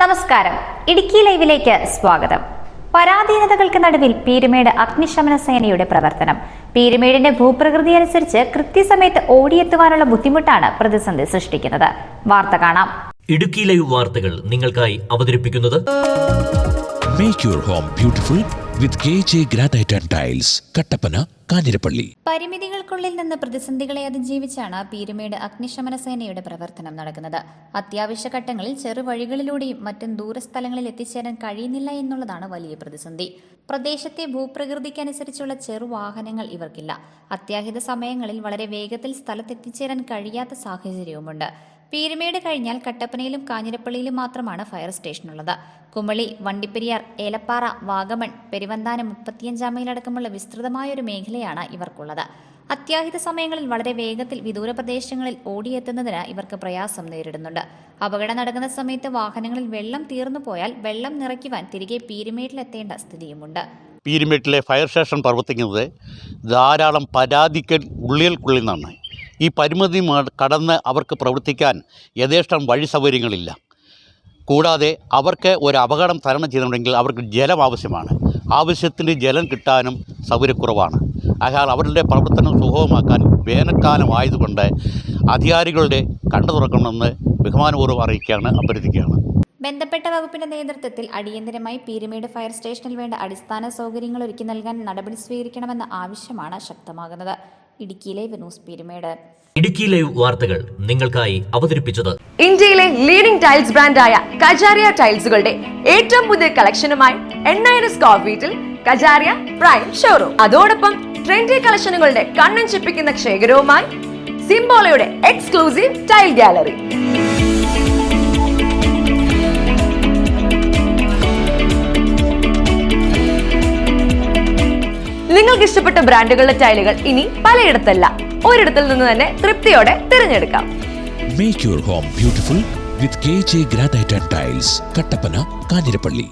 നമസ്കാരം. ഇടുക്കി ലൈവിലേക്ക് സ്വാഗതം. പരാധീനതകൾക്ക് നടുവിൽ പീരുമേട് അഗ്നിശമന സേനയുടെ പ്രവർത്തനം. പീരുമേടിന്റെ ഭൂപ്രകൃതി അനുസരിച്ച് കൃത്യസമയത്ത് ഓടിയെത്തുവാനുള്ള ബുദ്ധിമുട്ടാണ് പ്രതിസന്ധി സൃഷ്ടിക്കുന്നത്. വാർത്ത കാണാം. ഇടുക്കി ലൈവ് വാർത്തകൾ നിങ്ങൾക്കായി അവതരിപ്പിക്കുന്നത് your home home beautiful K J granite and tiles Kattappana Kanjirappally പരിമിതികൾക്കുള്ളിൽ നിന്ന് പ്രതിസന്ധികളെ അതിജീവിച്ചാണ് പീരുമേട് അഗ്നിശമന സേനയുടെ പ്രവർത്തനം നടക്കുന്നത്. അത്യാവശ്യ ഘട്ടങ്ങളിൽ ചെറുവഴികളിലൂടെയും മറ്റും ദൂരസ്ഥലങ്ങളിൽ എത്തിച്ചേരാൻ കഴിയുന്നില്ല എന്നുള്ളതാണ് വലിയ പ്രതിസന്ധി. പ്രദേശത്തെ ഭൂപ്രകൃതിക്കനുസരിച്ചുള്ള ചെറുവാഹനങ്ങൾ ഇവർക്കില്ല. അത്യാഹിത സമയങ്ങളിൽ വളരെ വേഗത്തിൽ സ്ഥലത്തെത്തിച്ചേരാൻ കഴിയാത്ത സാഹചര്യവുമുണ്ട്. പീരുമേട് കഴിഞ്ഞാൽ കട്ടപ്പനയിലും കാഞ്ഞിരപ്പള്ളിയിലും മാത്രമാണ് ഫയർ സ്റ്റേഷനുള്ളത് കുമളി വണ്ടിപ്പെരിയാർ ഏലപ്പാറ വാഗമൺ പെരുവന്താനം മുപ്പത്തിയഞ്ചാം മൈലടക്കമുള്ള വിസ്തൃതമായ ഒരു മേഖലയാണ് ഇവർക്കുള്ളത്. അത്യാഹിത സമയങ്ങളിൽ വളരെ വേഗത്തിൽ വിദൂര പ്രദേശങ്ങളിൽ ഓടിയെത്തുന്നതിന് ഇവർക്ക് പ്രയാസം നേരിടുന്നുണ്ട്. അപകടം നടക്കുന്ന സമയത്ത് വാഹനങ്ങളിൽ വെള്ളം തീർന്നു പോയാൽ വെള്ളം നിറയ്ക്കുവാൻ തിരികെ പീരുമേട്ടിലെത്തേണ്ട സ്ഥിതിയുമുണ്ട്. പീരുമേട്ടിലെ ഫയർ സ്റ്റേഷൻ പ്രവർത്തിക്കുന്നത് ധാരാളം പരാതിക്കൽ ഉള്ളിൽക്കുള്ളിൽ നിന്നാണ്. ഈ പരിമിതി കടന്ന് അവർക്ക് പ്രവർത്തിക്കാൻ യഥേഷ്ടം വഴി സൗകര്യങ്ങളില്ല. കൂടാതെ അവർക്ക് ഒരു അപകടം തരണം ചെയ്തിട്ടുണ്ടെങ്കിൽ അവർക്ക് ജലം ആവശ്യമാണ്. ആവശ്യത്തിന് ജലം കിട്ടാനും സൗകര്യക്കുറവാണ്. അയാൾ അവരുടെ പ്രവർത്തനം സുഗമമാക്കാൻ വേനൽക്കാലം ആയതുകൊണ്ട് അധികാരികളുടെ കണ്ണു തുറക്കണമെന്ന് ബഹുമാനപൂർവം അറിയിക്കുകയാണ് അഭ്യർത്ഥിക്കുകയാണ്. ബന്ധപ്പെട്ട വകുപ്പിന്റെ നേതൃത്വത്തിൽ അടിയന്തരമായി പീരുമേട് ഫയർ സ്റ്റേഷനിൽ വേണ്ട അടിസ്ഥാന സൗകര്യങ്ങൾ ഒരുക്കി നൽകാൻ നടപടി സ്വീകരിക്കണമെന്ന ആവശ്യമാണ് ശക്തമാകുന്നത്. ഇടുക്കിയിലെ ന്യൂസ് പീരുമേട്. ഇടുക്കി ലൈവ് വാർത്തകൾ നിങ്ങൾക്കായി അവതരിപ്പിച്ചത് ഇന്ത്യയിലെ ലീഡിംഗ് ടൈൽസ് ബ്രാൻഡായ കജാരിയ ടൈൽസുകളുടെ ഏറ്റവും പുതിയ കളക്ഷനുമായി എണ്ണായിരം സ്ക്വയർ ഫീറ്റിൽ കജാരിയ പ്രൈം ഷോറൂം അതോടൊപ്പം ട്രെൻഡി കളക്ഷനുകളുടെ കണ്ണൻ ചിപ്പിക്കുന്ന ശേഖരവുമായി സിംബോളയുടെ എക്സ്ക്ലൂസീവ് ടൈൽ ഗാലറി നിങ്ങൾക്ക് ഇഷ്ടപ്പെട്ട ബ്രാൻഡുകളുടെ ടൈലുകൾ ഇനി പലയിടത്തല്ല. ഒരിടത്തിൽ നിന്ന് തന്നെ തൃപ്തിയോടെ തിരഞ്ഞെടുക്കാം. Make your home beautiful with KJ Granite and Tiles, Kattappana Kanjirappally.